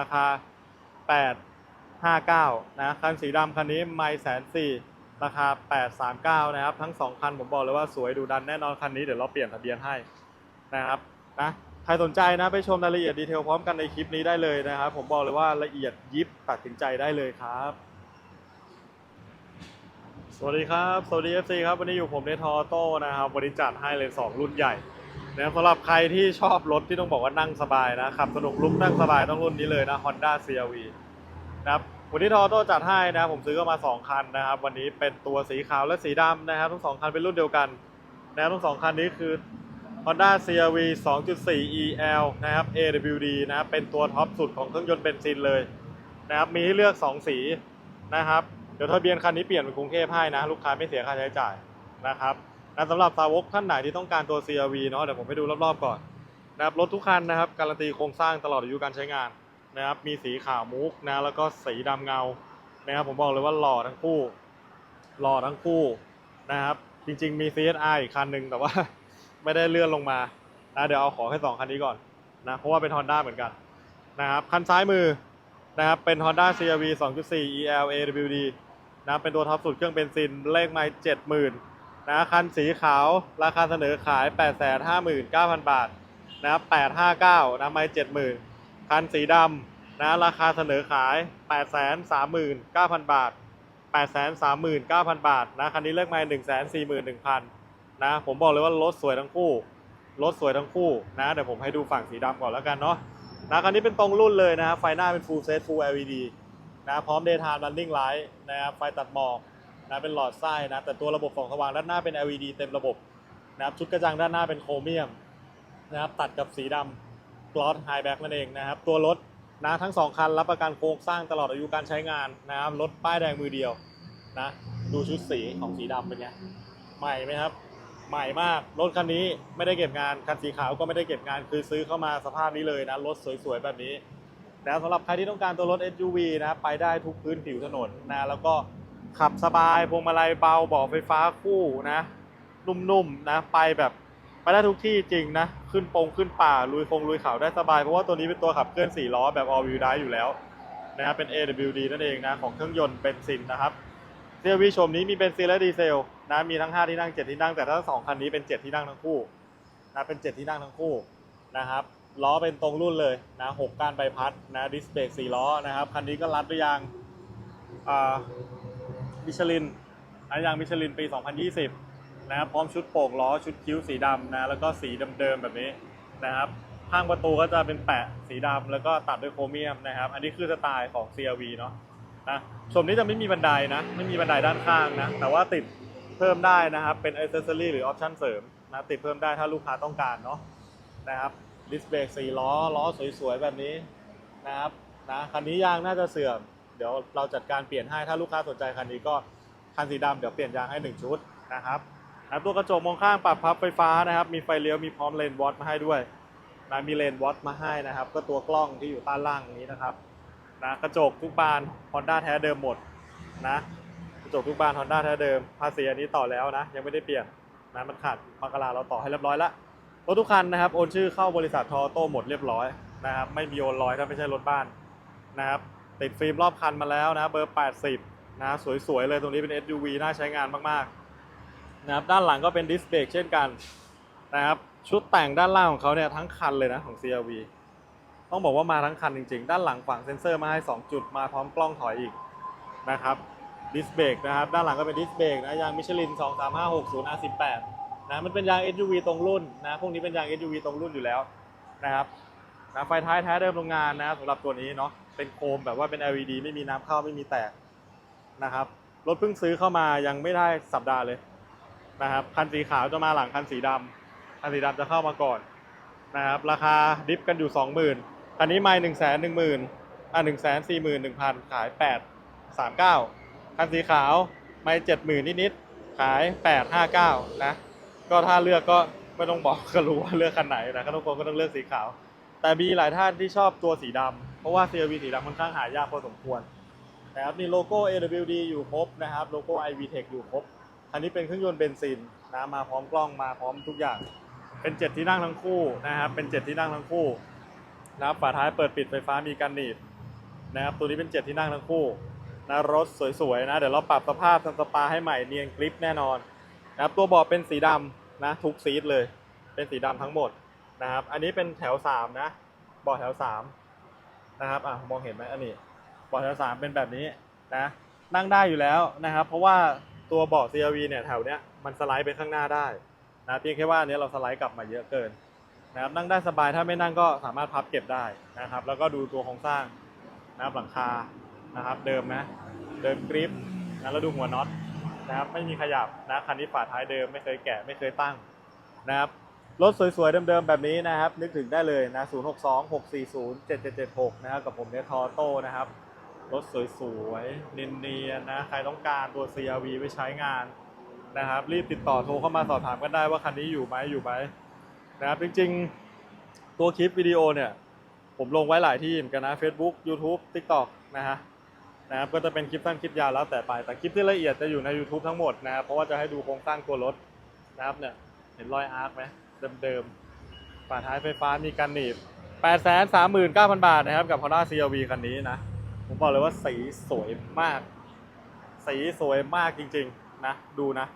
ราคา 859 นะคันสีดำคันนี้ไม่แสนสี่ราคา 839 นะครับ ทั้ง 2 คันผมบอกเลยว่าสวยดูดันแน่นอนคันนี้เดี๋ยวเราเปลี่ยนทะเบียนให้นะครับนะใครสนใจนะไปชมรายละเอียดดีเทลพร้อมกันในคลิปนี้ได้เลยนะครับ ผมบอกเลยว่าละเอียดยิบตัดสินใจได้เลยครับ สวัสดีครับ สวัสดี FC ครับ วันนี้อยู่ผมในทอโต้นะครับวันนี้จัดให้เลย 2 รุ่นใหญ่ นะสำหรับใครที่ชอบรถที่ต้องบอกว่านั่งสบายนะขับสนุกลุกนั่งสบายต้องรุ่นนี้เลยนะ Honda CRV นะครับวันนี้ทอโต้จัดให้นะผมซื้อก็มา 2 คันนะครับ วันนี้เป็นตัวสีขาวและสีดำนะครับทั้งสองคันเป็นรุ่นเดียวกันนะครับทั้งสองคันนี้คือ Honda CRV 2.4 EL นะครับ AWD นะครับเป็นตัวท็อปสุดของเครื่องยนต์เบนซินเลยนะครับมีให้เลือก 2 สีนะครับเดี๋ยวทะเบียนคันนี้เปลี่ยนเป็นกรุงเทพให้นะ ลูกค้าไม่เสียค่าใช้จ่ายนะครับ นะสำหรับสาวกท่านไหนที่ต้องการตัว CRV เนาะเดี๋ยวผมไปดูรอบๆก่อนนะครับรถทุกคันนะครับการันตีโครงสร้างตลอดอายุการใช้งานนะครับมีสีขาวมุกนะแล้วก็สีดำเงานะครับผมบอกเลยว่าหล่อทั้งคู่ หล่อทั้งคู่นะครับจริง ๆ มี CSR อีกคันหนึ่งแต่ว่าไม่ได้เลื่อนลงมานะเดี๋ยวเอาขอแค่สองคันนี้ก่อนนะเพราะว่าเป็น Honda เหมือนกันนะครับคันซ้ายมือนะครับเป็น Honda CRV 2.4 EL AWD นะเป็นตัวท็อปสุดเครื่องเบนซินเลขไมล์70,000 นะคันสีขาวราคาเสนอขาย 859,000 บาทนะ859นะไมล์70,000 คันสีดำนะราคาเสนอขาย 839,000 บาท 839,000 บาทนะคันนี้เลขไมล์141,000นะผมบอกเลยว่ารถสวยทั้งคู่รถสวยทั้งคู่นะเดี๋ยวผมให้ดูฝั่งสีดำก่อนแล้วกันเนาะนะคันนี้เป็นตรงรุ่นเลยนะครับไฟหน้าเป็น full set full LED นะพร้อม daytime running light นะครับไฟตัดหมอก นะเป็นหลอดไส้นะแต่ตัวระบบส่องสว่างด้านหน้าเป็น LED เต็มระบบนะครับชุดกระจังด้านหน้าเป็นโครเมียมนะครับตัดกับสีดำกลอสไฮแบ็กนั่นเองนะครับตัวรถนะทั้งสองคันรับประกันโครงสร้างตลอดอายุการใช้งานนะครับรถป้ายแดงมือเดียวนะดูชุดสีของสีดำเป็นไงใหม่ไหมครับ ใหม่มากรถคันนี้ไม่ได้เก็บงานคันสีขาวก็ไม่ได้เก็บงานคือซื้อเข้ามาสภาพนี้เลยนะรถสวยๆแบบนี้นะสำหรับใครที่ต้องการตัวรถ SUV นะไปได้ทุกพื้นผิวถนนนะแล้วก็ ขับสบายพวงมาลัยเบาเบาะไฟฟ้าคู่นะ นุ่มๆนะ ไปแบบไปได้ทุกที่จริงนะ ขึ้นปงขึ้นป่า ลุยคงลุยเขาได้สบาย เพราะว่าตัวนี้เป็นตัวขับเคลื่อน 4 ล้อแบบ all wheel drive อยู่แล้วนะครับเป็น AWD นั่นเองนะของเครื่องยนต์เบนซินนะครับเซียวีชมนี้มีเบนซินและดีเซลนะมีทั้ง 5 ที่นั่ง 7 ที่นั่ง แต่ถ้าสองคันนี้เป็น 7 ที่นั่งทั้งคู่นะเป็น 7 ที่นั่งทั้งคู่นะครับล้อเป็นตรงรุ่นเลยนะ6ก้านใบพัดนะดิสเบรก4ล้อนะครับคันนี้ก็รัดด้วยยางอ่า มิชลินอันยางมิชลินปี 2020 นะครับพร้อมชุดโป่งล้อชุดคิ้วสีดำนะแล้วก็สีเดิมๆแบบนี้นะครับข้างประตูก็จะเป็นแปะสีดำแล้วก็ตัดด้วยโครเมียมนะครับ อันนี้คือสไตล์ของ CRV เนาะนะชมนี้จะไม่มีบันไดนะไม่มีบันไดด้านข้างนะแต่ว่าติดเพิ่มได้นะครับเป็นอ c เซอรี่หรือออปชั่นเสริมนะติดเพิ่มได้ถ้าลูกค้าต้องการเนาะนะครับดิสเบรกสีล้อล้อสวยๆแบบนี้นะครับนะคันนี้ยางน่าจะเสื่อม เดี๋ยวเราจัดการเปลี่ยนให้ถ้าลูกค้าสนใจคันนี้ก็คันสีดำเดี๋ยวเปลี่ยนยางให้ 1 ชุดนะครับนะตัวกระจกมองข้างปรับพับไฟฟ้านะครับ มีไฟเลี้ยวมีพร้อมเลนวอตมาให้ด้วยนะมีเลนวอตมาให้นะครับ ก็ตัวกล้องที่อยู่ใต้ล่างนี้นะครับนะกระจกทุกบาน Honda แท้เดิมหมดนะกระจกทุกบาน Honda แท้เดิมภาษีอันนี้ต่อแล้วนะ ยังไม่ได้เปลี่ยนนะมันขาดมกราเราต่อให้เรียบร้อยล้วรถทุกคันนะครับโอนชื่อเข้าบริษัททอโต้หมดเรียบร้อยนะครับไม่มีโอนลอยถ้าไม่ใช่รถบ้านนะครับ ติดฟิล์มรอบคันมาแล้วนะเบอร์ 80 นะสวยๆเลยตรงนี้เป็น SUV น่าใช้งานมากๆนะครับด้านหลังก็เป็นดิสเบรกเช่นกันนะครับชุดแต่งด้านล่างของเขาเนี่ยทั้งคันเลยนะของ CRV ต้องบอกว่ามาทั้งคันจริงๆ ด้านหลังฝังเซ็นเซอร์มาให้ 2 จุดมาพร้อมกล้องถอยอีกนะครับดิสเบรกนะครับด้านหลังก็เป็นดิสเบรกนะยางมิชลิน 23560 R18 นะมันเป็นยาง SUV ตรงรุ่นนะพวกนี้เป็นยาง SUV ตรงรุ่นอยู่แล้วนะครับนะไฟท้ายแท้เดิมโรงงานนะสำหรับตัวนี้เนาะ เป็นโคมแบบว่าเป็น LED ไม่มีน้ำเข้าไม่มีแตกนะครับ รถเพิ่งซื้อเข้ามายังไม่ได้สัปดาห์เลยนะครับ คันสีขาวจะมาหลังคันสีดำคันสีดำจะเข้ามาก่อนนะครับ ราคาดิฟกันอยู่ 20,000คันนี้ไม่หนึ่งแสนหนึ่งหมื่นอะหนึ่งแสนสี่หมื่นหนึ่งพันขายแปดสามเก้าคันสีขาวไม่เจ็ดหมื่นนิดๆขายแปดห้าเก้านะก็ถ้าเลือกก็ไม่ต้องบอกก็รู้ว่าเลือกคันไหนนะก็ทุกคนก็ต้องเลือกสีขาว แต่มีหลายท่านที่ชอบตัวสีดำ เพราะว่า CRV สีดำค่อนข้างหายากพอสมควรนะครับนี่โลโก้ AWD อยู่ครบนะครับโลโก้ iVTech อยู่ครบอันนี้เป็นเครื่องยนต์เบนซินนะมาพร้อมกล้องมาพร้อมทุกอย่าง เป็นเจ็ดที่นั่งทั้งคู่นะครับเป็นเจ็ดที่นั่งทั้งคู่นะครับฝาท้ายเปิดปิดไฟฟ้ามีกันหนีบนะครับตัวนี้เป็นเจ็ดที่นั่งทั้งคู่นะรถสวยๆนะเดี๋ยวเราปรับสภาพทำสปาให้ใหม่เนียนกริปแน่นอนนะครับตัวเบาะเป็นสีดำนะทุกซีทเลย เป็นสีดำทั้งหมดนะครับอันนี้เป็นแถวสามนะเบาะแถวสาม นะครับอะมองเห็นไหมอันนี้เบาะแถวสามเป็นแบบนี้นะนั่งได้อยู่แล้วนะครับ เพราะว่าตัวเบาะ CRV เนี่ยแถวเนี้ยมันสไลด์ไปข้างหน้าได้นะเพียงแค่ว่าอันเนี้ยเราสไลด์กลับมาเยอะเกินนะครับนั่งได้สบายถ้าไม่นั่งก็สามารถพับเก็บได้นะครับ แล้วก็ดูตัวโครงสร้างนะครับหลังคานะครับ เดิมนะเดิมกริปนะแล้วดูหัวน็อตนะครับไม่มีขยับนะคันนี้ฝาท้ายเดิมไม่เคยแกะไม่เคยตั้งนะครับ รถสวยๆ เดิมๆ แบบนี้นะครับ นึกถึงได้เลยนะ 0 6 2 6 4 0 7 7 7 6 นะครับ กับผมเนี่ยทอโต้นะครับ รถสวยๆ เนียนๆ นะ ใครต้องการตัว CRV ไว้ใช้งานนะครับ รีบติดต่อโทรเข้ามาสอบถามกันได้ว่าคันนี้อยู่ไหมอยู่ไหมนะครับ จริงๆ ตัวคลิปวิดีโอเนี่ย ผมลงไว้หลายที่เหมือนกันนะ Facebook YouTube TikTok นะฮะนะครับก็จะเป็นคลิปสั้นคลิปยาวแล้วแต่ไป แต่คลิปที่ละเอียดจะอยู่ใน YouTube ทั้งหมดนะครับ เพราะว่าจะให้ดูโครงสร้างตัวรถนะครับเนี่ย เห็นรอยอาร์คไหม เดิมๆฝาท้ายไฟฟ้ามีกันหนีบ 839,000 บาทนะครับ กับ Honda CRV คันนี้นะ ผมบอกเลยว่าสีสวยมาก สีสวยมากจริงๆนะ ดูนะ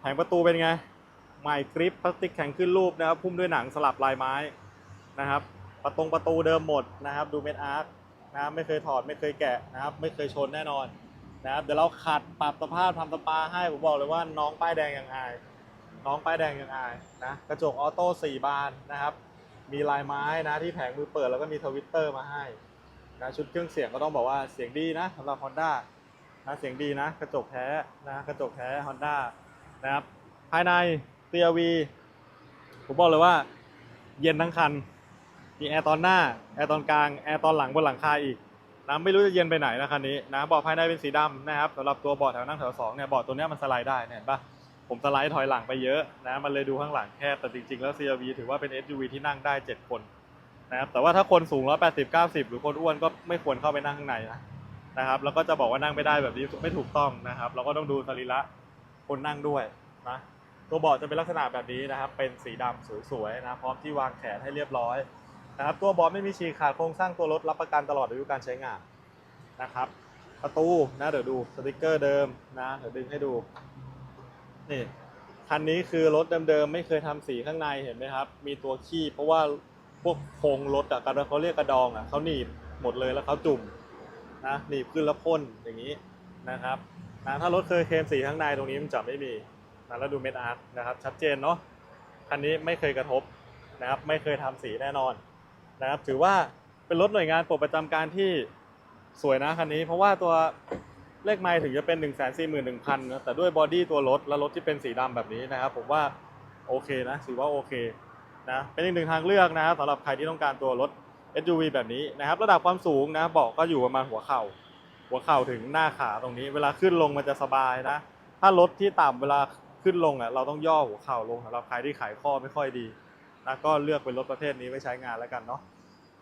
แผงประตูเป็นไงใหม่กริปพลาสติกแข็งขึ้นรูปนะครับ พุ่มด้วยหนังสลับลายไม้นะครับ ประตงประตูเดิมหมดนะครับ ดูเม็ดอาร์ตนะครับไม่เคยถอดไม่เคยแกะนะครับ ไม่เคยชนแน่นอนนะครับเดี๋ยวเราขัดปรับสภาพทำสปาให้ผมบอกเลยว่าน้องป้ายแดงยังอาย น้องป้ายแดงยังอายนะกระจกออโต้สี่บานนะครับ มีลายไม้นะที่แผงมือเปิดแล้วก็มีทวิตเตอร์มาให้นะชุดเครื่องเสียงก็ต้องบอกว่าเสียงดีนะสำหรับ Honda นะเสียงดีนะ กระจกแท้นะกระจกแท้ Honda นะครับภายใน CRV ผมบอกเลยว่า เย็นทั้งคัน มีแอร์ตอนหน้าแอร์ตอนกลางแอร์ตอนหลังบนหลังคาอีกนะไม่รู้จะเย็นไปไหนนะคันนี้นะเบาะภายในเป็นสีดำนะครับสำหรับตัวเบาะแถวนั่งแถวสองเนี่ยเบาะตัวเนี้ยมันสไลด์ได้เนี่ยเห็นปะ ผมสไลด์ถอยหลังไปเยอะนะมันเลยดูข้างหลังแคบแต่จริงๆแล้ว CRV ถือว่าเป็น SUV ที่นั่งได้ 7 คนนะครับแต่ว่าถ้าคนสูง 180 90 หรือคนอ้วนก็ไม่ควรเข้าไปนั่งข้างในนะนะครับแล้วก็จะบอกว่านั่งไม่ได้แบบนี้ไม่ถูกต้องนะครับเราก็ต้องดูสรีระคนนั่งด้วยนะตัวเบาะจะเป็นลักษณะแบบนี้นะครับ เป็นสีดำสวยๆนะพร้อมที่วางแขนให้เรียบร้อยนะครับตัวเบาะไม่มีฉีกขาดโครงสร้างตัวรถรับประกันตลอดอายุการใช้งานนะครับ ประตูนะเดี๋ยวดูสติกเกอร์เดิมนะเดี๋ยวดึงให้ดู นี่คันนี้คือรถเดิมๆไม่เคยทำสีข้างในเห็นไหมครับ มีตัวขี้เพราะว่าพวกโครงรถอะกระเขาเรียกกระดองอะเขาหนีบหมดเลยแล้วเขาจุ่มนะหนีบขึ้นแล้วพ่นอย่างนี้นะครับนะถ้ารถเคยเคลมสีข้างในตรงนี้มันจะไม่มีนะแล้วดูเม็ดอาร์ตนะครับ ชัดเจนเนาะคันนี้ไม่เคยกระทบนะครับ ไม่เคยทำสีแน่นอนนะครับ ถือว่าเป็นรถหน่วยงานปลดประจำการที่สวยนะคันนี้ เพราะว่าตัว เลขไมล์ถึงจะเป็น 1 4 1 0 0 0นะแต่ด้วยบอดี้ตัวรถ และรถที่เป็นสีดำแบบนี้นะครับผมว่าโอเคนะถือว่าโอเคนะเป็นอีกหนึ่งทางเลือกนะครับสำหรับใครที่ต้องการตัวรถ SUV แบบนี้นะครับ ระดับความสูงนะเบาะก็อยู่ประมาณหัวเข่า หัวเข่าถึงหน้าขาตรงนี้ เวลาขึ้นลงมันจะสบายนะ ถ้ารถที่ต่ำเวลาขึ้นลงอะเราต้องย่อหัวเข่าลงสำหรับใครที่ขายข้อไม่ค่อยดีนะก็เลือกเป็นรถประเภทนี้ไว้ใช้งานแล้วกันเนาะ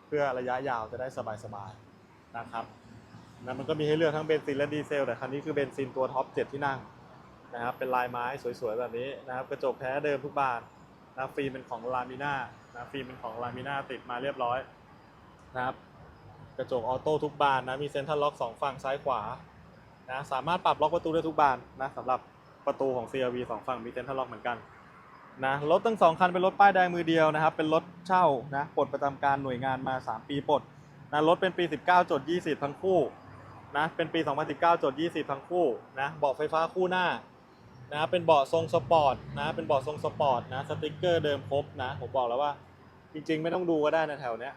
เพื่อระยะยาวจะได้สบายๆนะครับ นะมันก็มีให้เลือกทั้งเบนซินและดีเซล แต่คันนี้คือเบนซินตัวท็อป7ที่นั่งนะครับเป็นลายไม้สวยๆแบบนี้นะครับกระจกแท้เดิมทุกบานนะฟิล์มเป็นของลามิน่านะฟิล์มเป็นของลามิน่าติดมาเรียบร้อยนะครับกระจกออโต้ทุกบานนะมีเซ็นทรัลล็อกสองฝั่งซ้ายขวานะสามารถปรับล็อกประตูได้ทุกบานนะสำหรับประตูของ CRV สองฝั่งมีเซ็นทรัลล็อกเหมือนกันนะรถทั้งสองคันเป็นรถป้ายแดงมือเดียวนะครับ เป็นรถเช่านะปลดประจำการหน่วยงานมา 3 ปีปลดนะรถเป็นปี 19จด20 ทั้งคู่ นะเป็นปี 2019จด20 ทั้งคู่นะเบาะไฟฟ้าคู่หน้านะเป็นเบาะทรงสปอร์ตนะเป็นเบาะทรงสปอร์ตนะสติกเกอร์เดิมครบนะผมบอกแล้วว่าจริง ๆ ไม่ต้องดูก็ได้นะแถวเนี้ย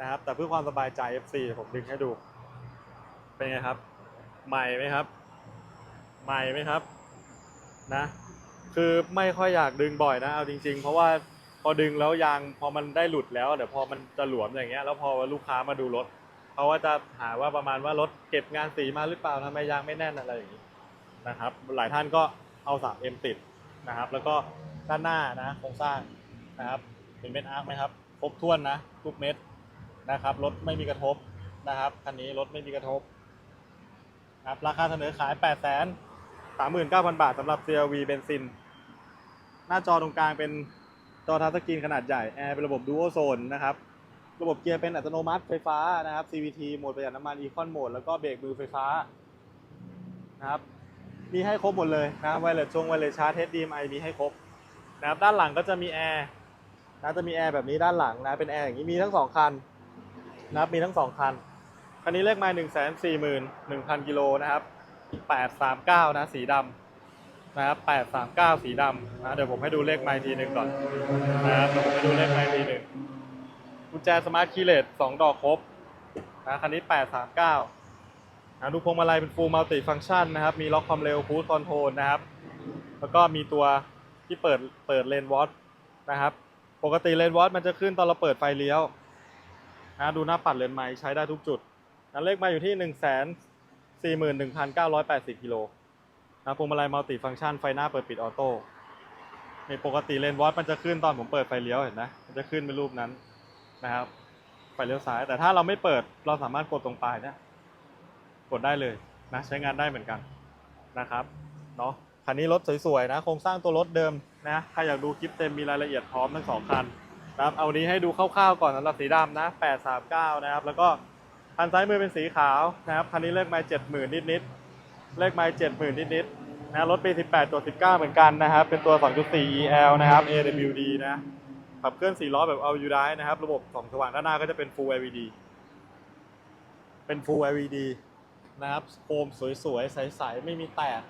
นะครับแต่เพื่อความสบายใจ FC ผมดึงให้ดู เป็นไงครับ ใหม่ไหมครับ ใหม่ไหมครับนะคือไม่ค่อยอยากดึงบ่อยนะเอาจริง ๆ เพราะว่าพอดึงแล้วยางพอมันได้หลุดแล้วเดี๋ยวพอมันจะหลวมอย่างเงี้ยแล้วพอลูกค้ามาดูรถ เขาว่าจะหาว่าประมาณว่ารถเก็บงานสีมาหรือเปล่าทำไมยางไม่แน่นอะไรอย่างงี้นะครับ หลายท่านก็เอา 3M ติดนะครับ แล้วก็ด้านหน้านะโครงสร้างนะครับเห็นเม็ดอาร์คไหมครับครบถ้วนนะทุกเม็ดนะครับรถไม่มีกระทบนะครับคันนี้รถไม่มีกระทบครับราคาเสนอขาย 8 3 9 0 0 0 บาทสำหรับ CRV เบนซิน หน้าจอตรงกลางเป็นจอทัชสกรีนขนาดใหญ่ แอร์เป็นระบบ Dual Zone นะครับ ระบบเกียร์เป็นอัตโนมัติไฟฟ้านะครับ CVT โหมดประหยัดน้ำมัน Econ Mode แล้วก็เบรกมือไฟฟ้านะครับ มีให้ครบหมดเลยนะไวเลสชงไวเลสชาร์จ HDMI มีให้ครบนะครับด้านหลังก็จะมีแอร์นะจะมีแอร์แบบนี้ด้านหลังนะเป็นแอร์อย่างนี้มีทั้งสองคันนะครับมีทั้งสองคันคันนี้เลขไมล์หนึ่งแสนสี่หมื่นหนึ่งพันกิโลนะครับแปดสามเก้านะสีดำนะครับแปดสามเก้าสีดำนะเดี๋ยวผมให้ดูเลขไมล์ทีหนึ่งก่อนนะครับเดี๋ยวผมให้ดูเลขไมล์ทีหนึ่ง กุญแจสมาร์ทคีย์เลสสองดอกครบนะคันนี้แปดสามเก้านะดูพวงมาลัยเป็น full multi function นะครับ มีล็อกความเร็ว cruise control นะครับ แล้วก็มีตัวที่เปิดเปิดเลนวอตนะครับ ปกติเลนวอตมันจะขึ้นตอนเราเปิดไฟเลี้ยวนะดูหน้าปัดเลนไม้ใช้ได้ทุกจุดนะเลขมาอยู่ที่ 1 4 1 9 8 0กิโลนะพวงมาลัย multi function ไฟหน้าเปิดปิดออโต้ในปกติเลนวอตมันจะขึ้นตอนผมเปิดไฟเลี้ยวเห็นไหมมันจะขึ้นเป็นรูปนั้น นะครับไฟเลี้ยวซ้าย แต่ถ้าเราไม่เปิดเราสามารถกดตรงปลายนี่ยกดได้เลยนะใช้งานได้เหมือนกันนะครับเนาะคันนี้รถสวยๆนะโครงสร้างตัวรถเดิมนะใครอยากดูคลิปเต็มมีรายละเอียดพร้อมทั้งสองคันนะครับเอานี้ให้ดูคร่าวๆก่อนสำหรับสีดำนะ 839 นะครับ แล้วก็คันซ้ายมือเป็นสีขาวนะครับคันนี้เลขไมล์70,000 นิดๆเลขไมล์70,000 นิดๆนะรถปี 18 ตัว 19 เหมือนกันนะครับ เป็นตัว 2.4 EL นะครับ AWD นะ ขับเคลื่อน4ล้อแบบ All u d i นะครับ ระบบส่องสว่างด้านหน้าก็จะเป็น Full LED เป็น Full LED นะครับโคมสวยๆ ใสๆ ไม่มีแตก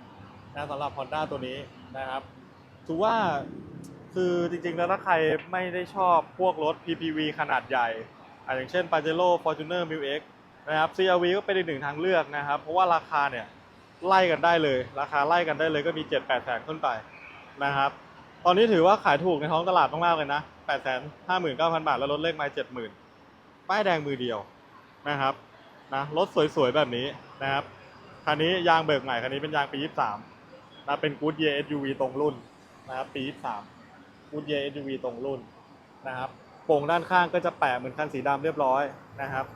นะสำหรับ Honda ตัวนี้นะครับถือว่าคือจริงๆ แล้วถ้าใครไม่ได้ชอบพวกรถ PPV ขนาดใหญ่ออย่างเช่น Pajero Fortuner m i l X นะครับ CRV ก็เป็นอีกหนึ่งทางเลือกนะครับ เพราะว่าราคาเนี่ยไล่กันได้เลย ราคาไล่กันได้เลยก็มี 7-8แสนขึ้นไปนะครับ ตอนนี้ถือว่าขายถูกในท้องตลาดมากๆเลยนะ8 5 9 0 0 0 บาท แล้วรถเลขไมล์70,000 ป้ายแดงมือเดียวนะครับนะรถสวยๆ แบบนี้นะครับ คันนี้ยางเบิกใหม่คันนี้เป็นยางปี 23นะเป็น Good Year SUV ตรงรุ่นนะครับปี 23 Good Year SUV ตรงรุ่นนะครับโป่งด้านข้างก็จะแปะเหมือนคันสีดำเรียบร้อยนะครับ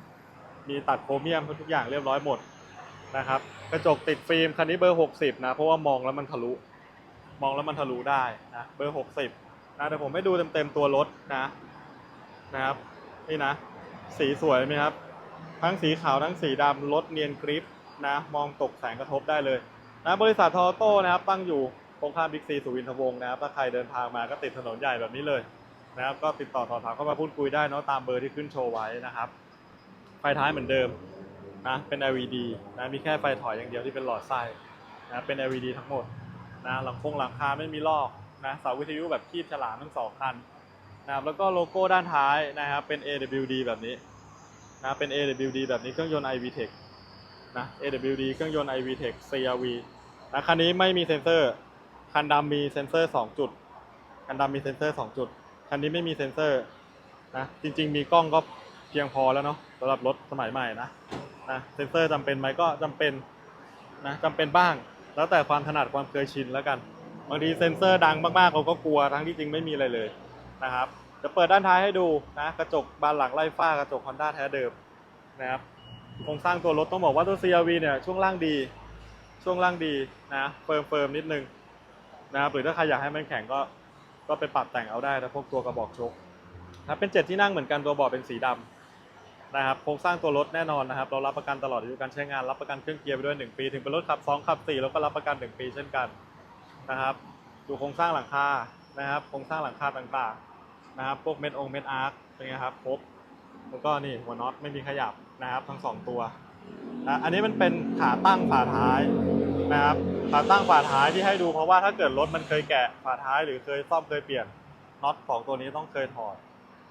มีตัดโครเมียมทุกอย่างเรียบร้อยหมดนะครับ กระจกติดฟิล์มคันนี้เบอร์ 60 นะ เพราะว่ามองแล้วมันทะลุ มองแล้วมันทะลุได้นะเบอร์ 60นะเดี๋ยวผมให้ดูเต็มๆตัวรถนะนะครับนี่นะ สีสวยไหมครับ ทั้งสีขาวทั้งสีดำรถเนียนกริปนะมองตกแสงกระทบได้เลยนะบริษัททอโต้นะครับตั้งอยู่ตรงข้ามบิ๊กซีสุวินทวงศ์นะครับถ้าใครเดินทางมาก็ติดถนนใหญ่แบบนี้เลยนะครับก็ติดต่อสอบถามเข้ามาพูดคุยได้เนาะตามเบอร์ที่ขึ้นโชว์ไว้นะครับไฟท้ายเหมือนเดิมนะเป็น LED นะมีแค่ไฟถอยอย่างเดียวที่เป็นหลอดไส้นะเป็น LED ทั้งหมด นะหลังคงหลังคาไม่มีลอกนะเสาวิทยุแบบคีบฉลามทั้งสองคันนะครับแล้วก็โลโก้ด้านท้ายนะครับเป็น AWD แบบนี้นะเป็น AWD แบบนี้เครื่องยนต์ iVTEC นะ AWD เครื่องยนต์ iVTEC CRV นะคันนี้ไม่มีเซ็นเซอร์ คันดำมีเซ็นเซอร์ 2 จุด คันดำมีเซ็นเซอร์ 2 จุด คันนี้ไม่มีเซ็นเซอร์นะจริง ๆ มีกล้องก็เพียงพอแล้วเนาะสำหรับรถสมัยใหม่นะนะเซ็นเซอร์จำเป็นไหมก็จำเป็นนะจำเป็นบ้าง แล้วแต่ความถนัดความเคยชินแล้วกันบางทีเซ็นเซอร์ดังมากๆเราก็กลัวทั้งที่จริงไม่มีอะไรเลยนะครับจะเปิดด้านท้ายให้ดูนะกระจกบานหลังไล่ฟ้ากระจก Honda แท้เดิมนะครับโครงสร้างตัวรถต้องบอกว่าตัว CRV เนี่ยช่วงล่างดี ช่วงล่างดีนะเฟิร์มเฟิร์มนิดนึงนะครับหรือถ้าใครอยากให้มันแข็งก็ก็ไปปรับแต่งเอาได้นะพวกตัวกระบอกชกนะเป็นเจ็ดที่นั่งเหมือนกันตัวเบาะเป็นสีดำ นะครับโครงสร้างตัวรถแน่นอนนะครับ เรารับประกันตลอดอายุการใช้งานรับประกันเครื่องเกียร์ไปด้วย 1 ปี ถึงเป็นรถขับ 2 ขับ4แล้วก็รับประกัน 1 ปีเช่นกันนะครับดูโครงสร้างหลังคานะครับโครงสร้างหลังคาต่างๆนะครับพวกเม็ดองเม็ดอาร์คเป็นไงครับครบแล้วก็นี่หัวน็อตไม่มีขยับนะครับทั้งสองตัวนะอันนี้มันเป็นขาตั้งฝาท้ายนะครับขาตั้งฝาท้ายที่ให้ดูเพราะว่าถ้าเกิดรถมันเคยแกะฝาท้ายหรือเคยซ่อมเคยเปลี่ยนน็อตของตัวนี้ต้องเคยถอด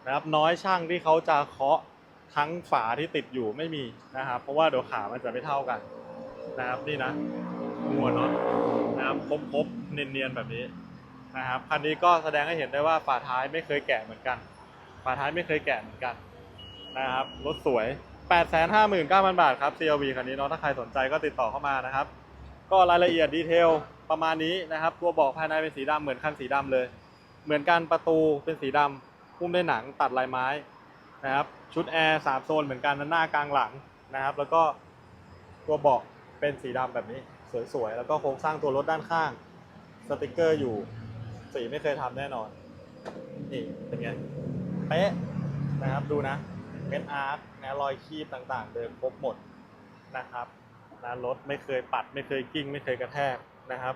นะครับน้อยช่างที่เขาจะเคาะ ทั้งฝาที่ติดอยู่ไม่มีนะครับ เพราะว่าเดี๋ยวขามันจะไม่เท่ากันนะครับนี่นะหัวน็อตนะครับครบๆเนียนๆแบบนี้นะครับคันนี้ก็แสดงให้เห็นได้ว่าฝาท้ายไม่เคยแกะเหมือนกัน ฝาท้ายไม่เคยแกะเหมือนกันนะครับรถสวย 859,000 บาทครับ CRV คันนี้เนาะถ้าใครสนใจก็ติดต่อเข้ามานะครับ ก็รายละเอียดดีเทลประมาณนี้นะครับ ตัวเบอกภายในเป็นสีดำเหมือนคันสีดำเลย เหมือนกันประตูเป็นสีดำหุ้มด้วยหนังตัดลายไม้นะครับ ชุดแอร์สามโซนเหมือนกันหน้ากลางหลังนะครับ แล้วก็ตัวเบาะเป็นสีดำแบบนี้สวยๆ แล้วก็โครงสร้างตัวรถด้านข้าง สติกเกอร์อยู่ สีไม่เคยทำแน่นอน นี่เป็นไงเป๊ะนะครับดูนะเม็ดอาร์คนะรอยคีบต่างๆ เดิมครบหมดนะครับนะรถไม่เคยปัดไม่เคยกิ้ง ไม่เคยกระแทกนะครับ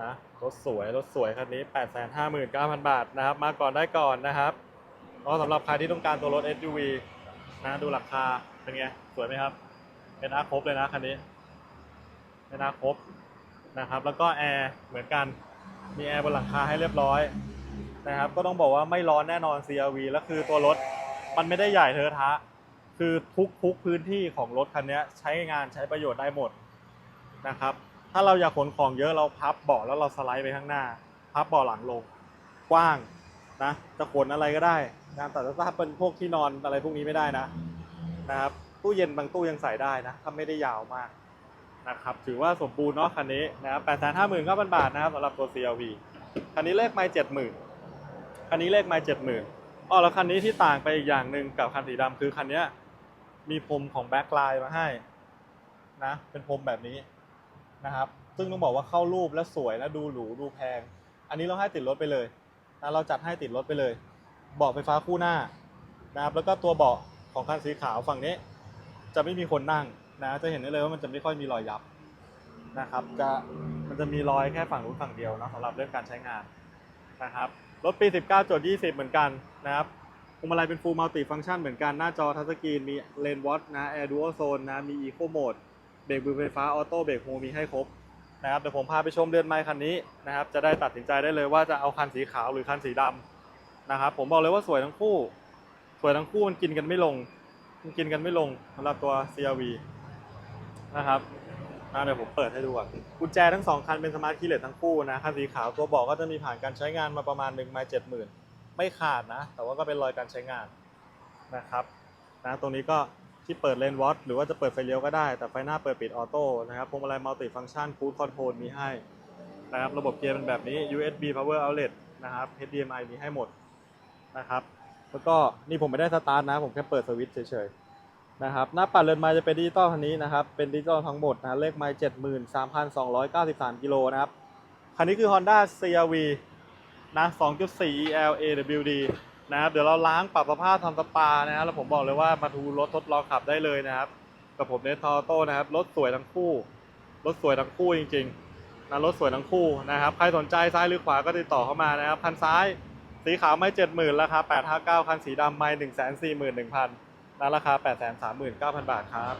นะรถสวยรถสวยคันนี้ 859,000 บาทนะครับ มาก่อนได้ก่อนนะครับ ก็สำหรับใครที่ต้องการตัวรถ SUV นะดูราคาเป็นไง สวยไหมครับ เป็นอาร์ครบเลยนะคันนี้ เป็นอาร์ครบนะครับ แล้วก็แอร์เหมือนกันมีแอร์บนหลังคาให้เรียบร้อยนะครับ ก็ต้องบอกว่าไม่ร้อนแน่นอน CRV แล้วคือตัวรถมันไม่ได้ใหญ่เทอะทะ คือทุกทุกพื้นที่ของรถคันนี้ใช้งานใช้ประโยชน์ได้หมดนะครับ ถ้าเราอยากขนของเยอะเราพับเบาะแล้วเราสไลด์ไปข้างหน้า พับเบาะหลังลง กว้าง นะจะขนอะไรก็ได้นะแต่ถ้าเป็นพวกที่นอนอะไรพวกนี้ไม่ได้นะนะครับตู้เย็นบางตู้ยังใส่ได้นะถ้าไม่ได้ยาวมากนะครับถือว่าสมบูรณ์เนาะคันนี้นะครับแปดแสนห้าหมื่นเก้าพันบาทนะครับสำหรับตัว CRV คันนี้เลขไม่เจ็ดหมื่นคันนี้เลขไม่เจ็ดหมื่นอ๋อแล้วคันนี้ที่ต่างไปอีกอย่างหนึ่งกับคันสีดำคือคันนี้มีพรมของแบ็คไลน์มาให้นะเป็นพรมแบบนี้นะครับ ซึ่งต้องบอกว่าเข้ารูปและสวยและดูหรูดูแพง อันนี้เราให้ติดรถไปเลย นะเราจัดให้ติดรถไปเลย เบาะไฟฟ้าคู่หน้านะครับแล้วก็ตัวเบาะของคันสีขาวฝั่งนี้ จะไม่มีคนนั่งนะจะเห็นได้เลยว่ามันจะไม่ค่อยมีรอยยับนะครับจะมันจะมีรอยแค่ฝั่งนู้นฝั่งเดียวนะสำหรับเรื่องการใช้งานนะครับรถปี 19จด20 เหมือนกันนะครับพวงมาลัยเป็น full multi function เหมือนกันหน้าจอทัชสกรีนมีเลนวอตนะ air dual zone นะมี eco mode เบรกมือไฟฟ้าออโต้เบรกโฮมีให้ครบ นะครับเดี๋ยวผมพาไปชมเรือนไม้คันนี้นะครับ จะได้ตัดสินใจได้เลยว่าจะเอาคันสีขาวหรือคันสีดำนะครับ ผมบอกเลยว่าสวยทั้งคู่ สวยทั้งคู่มันกินกันไม่ลงมันกินกันไม่ลงสำหรับตัว CRV นะครับอะเดี๋ยวผมเปิดให้ดูก่อนกุญแจทั้งสองคันเป็นสมาร์ทคีย์เลสทั้งคู่นะคันสีขาวตัวบอกก็จะมีผ่านการใช้งานมาประมาณ1นึ่งไมเจ็ดหมื่นไม่ขาดนะ แต่ว่าก็เป็นรอยการใช้งานนะครับนะตรงนี้ก็ ที่เปิดเลนวอตหรือว่าจะเปิดไฟเลี้ยวก็ได้ แต่ไฟหน้าเปิดปิดออโต้นะครับพวงมาลัยมัลติฟังก์ชันคูดคอนโทรลมีให้นะครับระบบเกียร์เป็นแบบนี้ USB power outlet นะครับ HDMI มีให้หมดนะครับแล้วก็นี่ผมไม่ได้สตาร์ทนะ ผมแค่เปิดสวิตช์เฉยๆนะครับหน้าปัดเรือนไม้จะเป็นดิจิตอลคันนี้นะครับ เป็นดิจิตอลทั้งหมดนะเลขไม้เจ็ดหมื่นสามพันสองร้อยเก้าสิบสามกิโลนะครับคันนี้คือ Honda CRV นะ 2.4 LAWD นะครับเดี๋ยวเราล้างปรับสภาพทำสปานะครับแล้วผมบอกเลยว่ามาดูรถทดลองขับได้เลยนะครับกับผมเนทอโต้นะครับรถสวยทั้งคู่ รถสวยทั้งคู่จริงๆนะรถสวยทั้งคู่นะครับใครสนใจซ้ายหรือขวาก็ติดต่อเข้ามานะครับคันซ้ายสีขาวไม่เจ็ดหมื่นราคาแปดห้าเก้าคันสีดำไม่หนึ่งแสนสี่หมื่นหนึ่งพันราคาแปดแสนสามหมื่นเก้าพันบาทครับ